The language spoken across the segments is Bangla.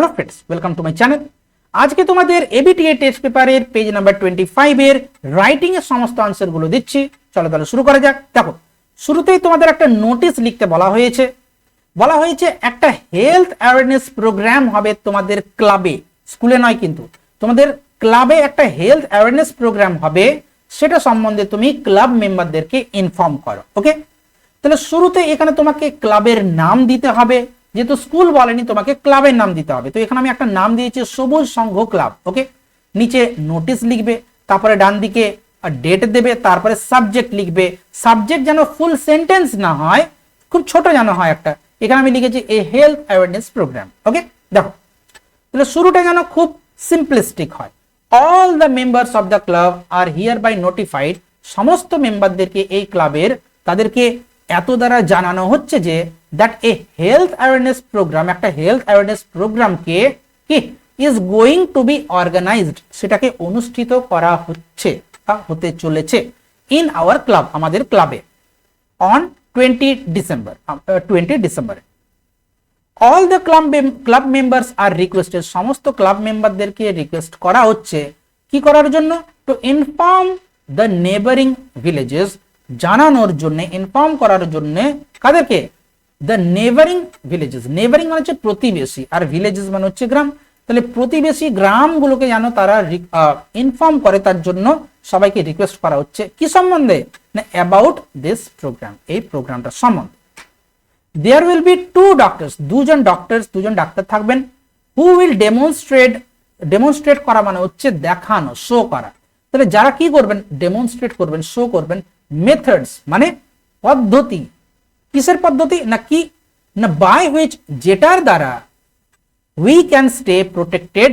Hello friends welcome to my channel আজকে তোমাদের এবিটিএ টেস্ট পেপারের পেজ নাম্বার টোয়েন্টি ফাইভের রাইটিং এর সমস্ত আনসারগুলো দিচ্ছি। চলো তাহলে শুরু করা যাক। দেখো, শুরুতেই তোমাদের একটা নোটিশ লিখতে বলা হয়েছে। বলা হয়েছে, একটা হেলথ অ্যাওয়ারনেস প্রোগ্রাম হবে তোমাদের ক্লাবে স্কুলে নয় কিন্তু, তোমাদের ক্লাবে একটা হেলথ অ্যাওয়ারনেস প্রোগ্রাম হবে, সেটা সম্বন্ধে তুমি ক্লাব মেম্বারদেরকে ইনফর্ম করো ওকে তাহলে শুরুতে এখানে তোমাকে ক্লাবের নাম দিতে হবে। যেহেতু স্কুল বলেনি, তোমাকে ক্লাবের নাম দিতে হবে। তো এখানে আমি একটা নাম দিয়েছি, সবুজ সংঘ ক্লাব ওকে নিচে নোটিশ লিখবে, তারপরে ডান দিকে ডেট দেবে, তারপরে সাবজেক্ট লিখবে। সাবজেক্ট যেন ফুল সেন্টেন্স না হয়, খুব ছোট যেন হয় একটা। এখানে আমি লিখেছি a health awareness program okay দেখো, তাহলে শুরুটা যেন খুব সিম্পলিস্টিক হয়। All the members of the club are hereby notified সমস্ত মেম্বারদেরকে এই ক্লাবের, তাদেরকে এত দ্বারা জানানো হচ্ছে যে that a health awareness program একটা হেলথ অ্যাওয়ারনেস প্রোগ্রামকে কি is going to be organized সেটাকে অনুষ্ঠিত করা হচ্ছে বা হতে চলেছে ইন আওয়ার ক্লাব আমাদের ক্লাবে অন টোয়েন্টি ডিসেম্বর টোয়েন্টি ডিসেম্বরে all the club club members are requested সমস্ত ক্লাব মেম্বারদেরকে রিকোয়েস্ট করা হচ্ছে কি করার জন্য? To inform the neighbouring villages জানানোর জন্য ইনফর্ম করার জন্য কাদেরকে? দ্য নেবারিং ভিলেজেস নেবারিং মানে হচ্ছে প্রতিবেশী, আর ভিলেজেস মানে হচ্ছে গ্রাম। তাহলে প্রতিবেশী গ্রামগুলোকে যেন তারা ইনফর্ম করে, তার জন্য সবাইকে রিকোয়েস্ট করা হচ্ছে। কি সম্বন্ধে? না অ্যাবাউট দিস প্রোগ্রাম এই প্রোগ্রামটা সম্বন্ধে। There will be two doctors দুজন ডক্টরস দুজন ডাক্তার থাকবেন। হু উইল ডেমনস্ট্রেট ডেমনস্ট্রেট করা মানে হচ্ছে দেখানো শো করা। তাহলে যারা কি করবেন? ডেমনস্ট্রেট করবেন শো করবেন। মেথডস মানে পদ্ধতি। কিসের পদ্ধতি? না কি? না বাই হুইচ যেটার দ্বারা we can stay protected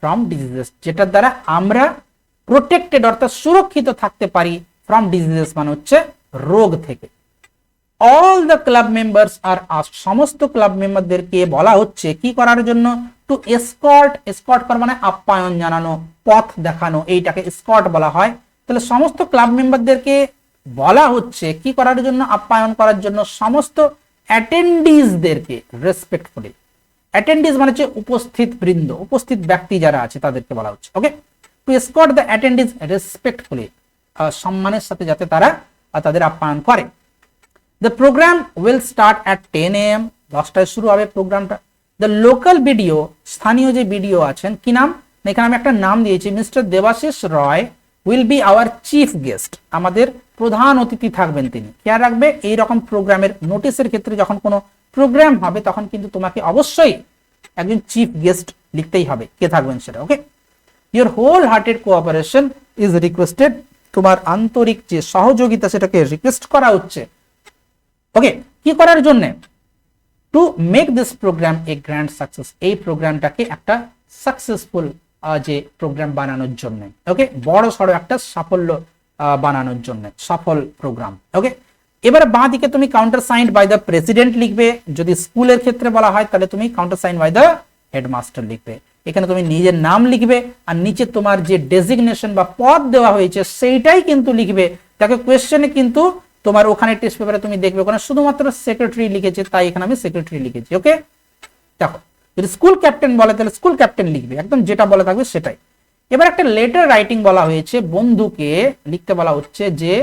from diseases যেটার দ্বারা আমরা প্রোটেক্টেড অর্থাৎ সুরক্ষিত থাকতে পারি ফ্রম ডিজিজেস মানে হচ্ছে রোগ থেকে। অল দ্য ক্লাব মেম্বার্স আর সমস্ত ক্লাব মেম্বারদেরকে বলা হচ্ছে কি করার জন্য? টু এসকর্ট এসকর্ট করা মানে আপ্যায়ন জানানো, পথ দেখানো, এইটাকে এসকর্ট বলা হয়। তাহলে সমস্ত ক্লাব মেম্বারদেরকে বলা হচ্ছে কি করার জন্য, আপ্যায়ন করার জন্য সমস্ত অ্যাটেন্ডিজদেরকে রেসপেক্টফুলি অ্যাটেন্ডিজ মানে হচ্ছে উপস্থিত বৃন্দ, উপস্থিত ব্যক্তি যারা আছে তাদেরকে বলা হচ্ছে okay to escort the attendees respectfully সম্মানের সাথে যাতে তারা তাদের আপ্যায়ন করে। The program will start at ten AM দশটায় শুরু হবে প্রোগ্রামটা দ্য লোকাল ভিডিও স্থানীয় যে ভিডিও আছেন, কি নাম? এখানে আমি একটা নাম দিয়েছি mister Debashis Roy will be our chief guest আমাদের প্রধান অতিথি থাকবেন তিনি। খেয়াল রাখবে, এই রকম প্রোগ্রামের নোটিশের ক্ষেত্রে যখন কোনো প্রোগ্রাম হবে, তখন কিন্তু তোমাকে অবশ্যই একজন চিফ গেস্ট লিখতেই হবে। কে থাকবেন সেটা okay your wholehearted cooperation is requested তোমার আন্তরিক যে সহযোগিতা সেটাকে রিকোয়েস্ট করা হচ্ছে। ওকে কি করার জন্য? To make this program a grand success এই প্রোগ্রামটাকে একটা সাকসেসফুল যে প্রোগ্রাম বানানোর জন্য। ওকে বড় সড়ো একটা সাফল্য বানানোর জন্য। সফল প্রোগ্রাম ওকে এবার বাঁ দিকে তুমি counter sign by the president লিখবে। যদি স্কুলের ক্ষেত্রে বলা হয়, তাহলে তুমি counter sign by the headmaster লিখবে। এখানে তুমি নিজের নাম লিখবে আর নিচে তোমার যে ডেজিগনেশন বা পদ দেওয়া হয়েছে, সেইটাই কিন্তু লিখবে। তাকে কোয়েশ্চেনে কিন্তু তোমার ওখানে টেস্ট পেপারে তুমি দেখবে, ওখানে শুধুমাত্র সেক্রেটারি লিখেছে, তাই এখানে আমি সেক্রেটারি লিখেছি। ওকে দেখো যদি স্কুল ক্যাপ্টেন বলে, তাহলে স্কুল ক্যাপ্টেন লিখবে। একদম যেটা বলে থাকবে সেটাই। এবার একটা লেটার রাইটিং বলা হয়েছে, বন্ধুকে লিখতে বলা হচ্ছে যে,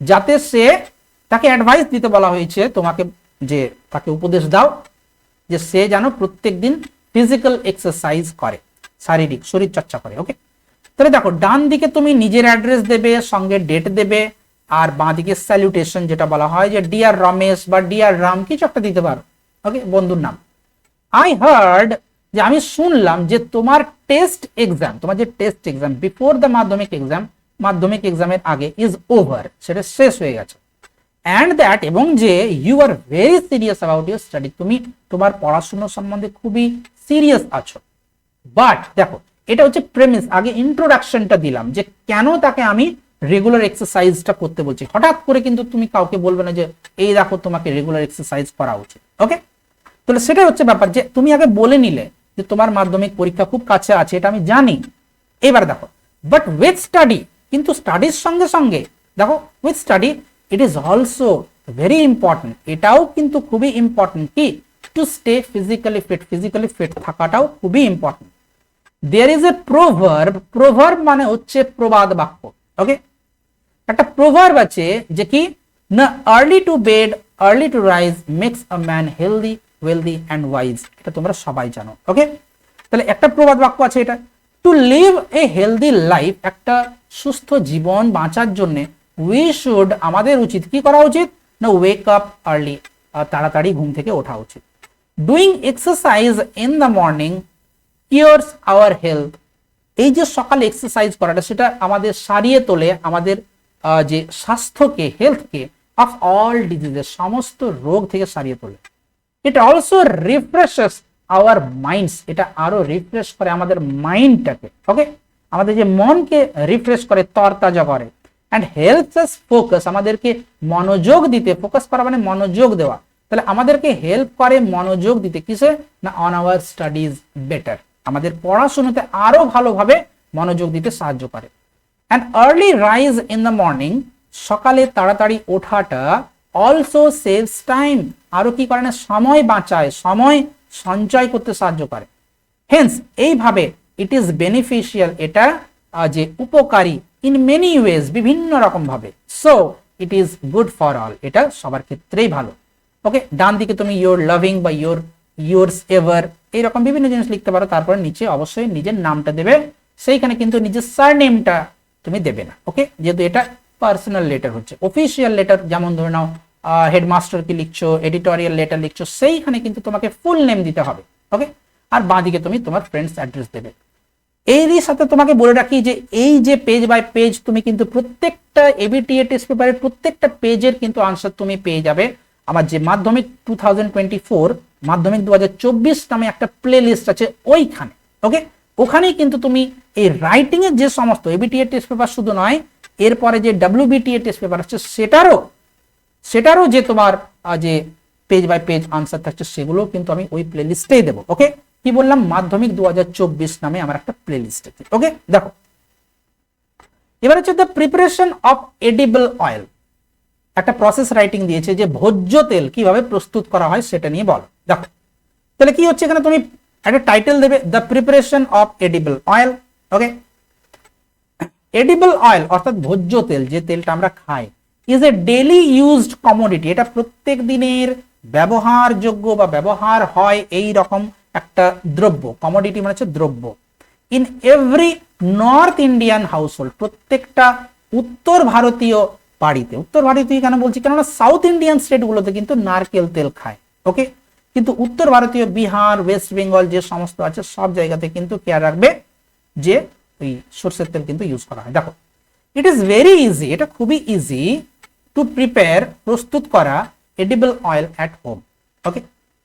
যাতে সে তাকে অ্যাডভাইস দিতে বলা হয়েছে, তোমাকে যে তাকে উপদেশ দাও, যে সে যেন প্রত্যেক দিন ফিজিক্যাল এক্সারসাইজ করে, শারীরিক শরীর চর্চা করে ওকে তাহলে দেখো, ডান দিকে তুমি নিজের অ্যাড্রেস দেবে, সঙ্গে ডেট দেবে, আর বাঁ দিকে স্যালুটেশন যেটা বলা হয় যে ডিয়ার রমেশ বা ডিয়ার রাম কিছু একটা দিতে পারো ওকে বন্ধুর নাম। আই হার্ড যে আমি শুনলাম যে তোমার টেস্ট এক্সাম তোমার যে test exam before the Madhyamik exam Madhyamik এক্সামের আগে ইজ ওভার সেটা শেষ হয়ে গেছে। অ্যান্ড দ্যাট এবং যে you are very serious about your study তুমি তোমার পড়াশুনো সম্বন্ধে খুবই সিরিয়াস আছো। বাট দেখো, এটা হচ্ছে প্রেমিস আগে ইন্ট্রোডাকশনটা দিলাম যে কেন তাকে আমি রেগুলার এক্সারসাইজটা করতে বলছি। হঠাৎ করে কিন্তু তুমি কাউকে বলবে না যে, এই দেখো তোমাকে রেগুলার এক্সারসাইজ করা উচিত। ওকে তাহলে সেটাই হচ্ছে ব্যাপার যে তুমি আগে বলে নিলে যে তোমার মাধ্যমিক পরীক্ষা খুব কাছে আছে, এটা আমি জানি। এবার দেখো বাট উইথ স্টাডি কিন্তু স্টাডির সঙ্গে সঙ্গে, দেখো with study it is also very important এটাও কিন্তু খুবই ইম্পর্টেন্ট কি? To stay physically fit physically fit থাকাটাও খুবই important there is a proverb proverb মানে হচ্ছে প্রবাদ বাক্য ওকে একটা প্রোভার্ব আছে যে কি? না early to bed early to rise makes a man healthy wealthy and wise এটা তোমরা সবাই জানো ওকে তাহলে একটা প্রবাদ বাক্য আছে এটা। To live a healthy life একটা সুস্থ জীবন বাঁচার জন্য উই শুড আমাদের উচিত কি করা উচিত? না ওয়েক আপ আর্লি তাড়াতাড়ি ঘুম থেকে ওঠা উচিত। Doing exercise in the morning cures our health এই যে সকালে এক্সারসাইজ করাটা, সেটা আমাদের সারিয়ে তোলে, আমাদের যে স্বাস্থ্যকে হেলথকে অফ অল ডিজিজেস সমস্ত রোগ থেকে সারিয়ে তোলে। It also refreshes our minds এটা আরও রিফ্রেশ করে আমাদের মাইন্ডটাকে ওকে আমাদের যে মনকে রিফ্রেশ করে, তরতাজা করে। অ্যান্ড হেল্পস ফোকাস আমাদেরকে মনোযোগ দিতে ফোকাস করা মানে মনোযোগ দেওয়া। তাহলে আমাদেরকে হেল্প করে মনোযোগ দিতে কিসে? না অন আওয়ার স্টাডিজ বেটার আমাদের পড়াশোনাতে আরও ভালোভাবে মনোযোগ দিতে সাহায্য করে। And early rise in the morning সকালে তাড়াতাড়ি ওঠাটা অলসো সেভস টাইম আরও কি করে না? সময় বাঁচায়, সময় সঞ্চয় করতে সাহায্য করে। হেন্স এইভাবে ইট ইজ বেনিফিশিয়াল এটা যে উপকারী ইন মেনি ওয়েজ বিভিন্ন রকম ভাবে। So it is good for all এটা সবার ক্ষেত্রেই ভালো। ওকে ডান দিকে তুমি ইয়োর লাভিং বা ইয়োর ইয়োরস এভার এইরকম বিভিন্ন জিনিস লিখতে পারো, তারপরে নিচে অবশ্যই নিজের নামটা দেবে, সেইখানে কিন্তু নিজের সার নেমটা তুমি দেবে না। ওকে যেহেতু এটা পার্সোনাল লেটার হচ্ছে। অফিসিয়াল লেটার যেমন ধরে নাও হেডমাস্টার কি লিখছো এডিটোরিয়াল লেটার লিখছো, সেইখানে কিন্তু তোমাকে ফুল নেম দিতে হবে ওকে আর বাঁদিকে তুমি তোমার ফ্রেন্ডস অ্যাড্রেস দেবে। এরই সাথে তোমাকে বলে রাখি যে এই যে পেজ বাই পেজ তুমি কিন্তু প্রত্যেকটা এবিটিএ টেস্ট পেপারের প্রত্যেকটা পেজের কিন্তু আনসার তুমি পেয়ে যাবে। আমার যে মাধ্যমিক টু মাধ্যমিক দু হাজার চব্বিশ নামে একটা প্লে লিস্ট আছে ওইখানে ওকে ওখানেই কিন্তু তুমি এই রাইটিং এর যে সমস্ত এবিটিএ টেস্ট পেপার শুধু নয়, এরপরে যে ডাব্লিউবিটিএ টেস্ট পেপার আছে সেটারও সেটারও যে তোমার যে পেজ বাই পেজ আনসার থাকছে সেগুলো কিন্তু আমি ওই প্লে লিস্টেই দেবো ওকে কি বললাম? মাধ্যমিক দুহাজার চব্বিশ নামে আমার একটা প্লে লিস্ট আছে ওকে দেখো। এবার হচ্ছে the preparation of edible oil একটা প্রসেস রাইটিং দিয়েছে যে ভোজ্য তেল কীভাবে প্রস্তুত করা হয় সেটা নিয়ে বলো। দেখো। তাহলে কি হচ্ছে এখানে? তুমি একটা টাইটেল দেবে the preparation of edible oil okay edible oil অর্থাৎ ভোজ্য তেল, যে তেলটা আমরা খাই is a daily used commodity এটা প্রত্যেক দিনের ব্যবহারযোগ্য বা ব্যবহার হয় এই রকম একটা দ্রব্য। কমোডিটি মানে হচ্ছে দ্রব্য। In every north Indian household প্রত্যেকটা উত্তর ভারতীয় বাড়িতে, উত্তর ভারতীয় কেন বলছি? কেননা সাউথ ইন্ডিয়ান স্টেটগুলোতে কিন্তু নারকেল তেল খায় ওকে কিন্তু উত্তর ভারতীয়, বিহার ওয়েস্ট বেঙ্গল যে সমস্ত আছে, সব জায়গাতে কিন্তু কেয়ার রাখবে যে ওই সর্ষের তেল কিন্তু ইউজ করা হয়। দেখো ইট ইজ ভেরি ইজি এটা খুবই ইজি টু প্রিপেয়ার প্রস্তুত করা edible oil at home okay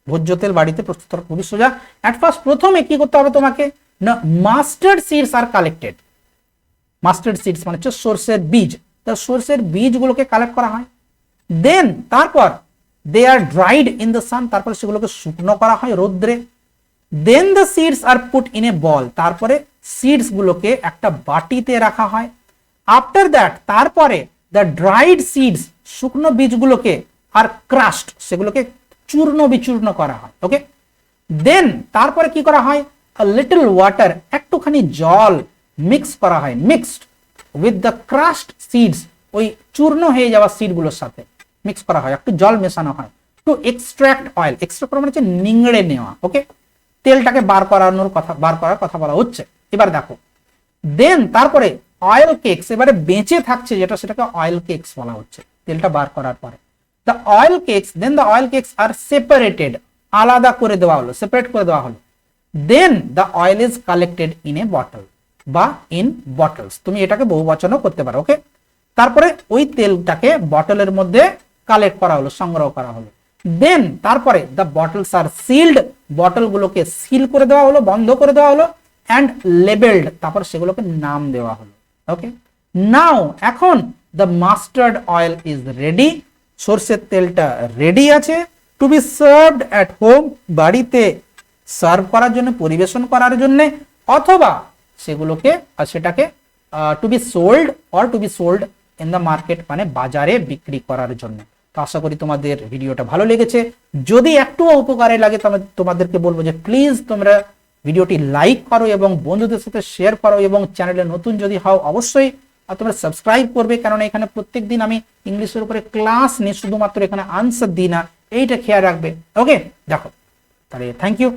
ভোজ্য তেল বাড়িতে প্রস্তুত করা খুবই সোজা। অ্যাট ফার্স্ট প্রথমে কি করতে হবে তোমাকে? না mustard seeds are collected mustard seeds মানে হচ্ছে সর্ষের বীজ। তা সর্ষের বীজগুলোকে কালেক্ট করা হয়। দেন তারপর they are dried in the sun তারপরে সেগুলোকে শুকনো করা হয় রোদ্রে। Then the seeds are put in a bowl তারপরে সিডস গুলোকে একটা বাটিতে রাখা হয়। আফটার দ্যাট তারপরে দ্য ড্রাইড সিডস শুকনো বীজগুলোকে আর ক্রাস্ট সেগুলোকে চূর্ণ বিচূর্ণ করা হয় ওকে দেন তারপরে কি করা হয়? লিটল ওয়াটার একটুখানি জল মিক্স করা হয় mixed with the crushed seeds ওই চূর্ণ হয়ে যাওয়া সিডগুলোর সাথে মিক্স করা হয়, একটু জল মেশানো হয় টু এক্সট্রাক্ট অয়েল এক্সট্রাক্ট মানে হচ্ছে নিংড়ে নেওয়া ওকে তেলটাকে বার করানোর কথা, বার করার কথা বলা হচ্ছে। এবার দেখো দেন তারপরে অয়েল কেকস এবারে বেঁচে থাকছে যেটা সেটাকে অয়েল কেকস বলা হচ্ছে, তেলটা বার করার পরে। The oil cakes then the oil cakes are separated আলাদা করে দেওয়া হলো সেপারেট করে দেওয়া হলো। Then the oil is collected in a bottle বা ইন বটলস তুমি এটাকে বহু বচনও করতে পারো ওকে তারপরে ওই তেলটাকে বটলের মধ্যে কালেক্ট করা হলো, সংগ্রহ করা হলো। দেন তারপরে দ্য বটলস আর সিল্ড বটলগুলোকে সিল করে দেওয়া হলো, বন্ধ করে দেওয়া হলো অ্যান্ড লেবেলড তারপর সেগুলোকে নাম দেওয়া হলো। ওকে নাও এখন the mustard oil is ready সর্ষের তেলটা রেডি আছে। To be served at home বাড়িতে সার্ভ করার জন্য, পরিবেশন করার জন্য, অথবা সেগুলোকে সেটাকে to be sold or to be sold in the market মানে বাজারে বিক্রি করার জন্য। তো আশা করি তোমাদের ভিডিওটা ভালো লেগেছে। যদি একটুও উপকারে লাগে, তাহলে তোমাদেরকে বলব যে প্লিজ তোমরা ভিডিওটি লাইক করো এবং বন্ধুদের সাথে শেয়ার করো এবং চ্যানেলে নতুন যদি হও অবশ্যই তোমরা সাবস্ক্রাইব করবে কারণ এখানে প্রত্যেকদিন আমি ইংলিশের উপরে ক্লাস নিয়ে শুধুমাত্র এখানে আনসার দিই না, এইটা খেয়াল রাখবে। ওকে দেখো। তাহলে থ্যাংক ইউ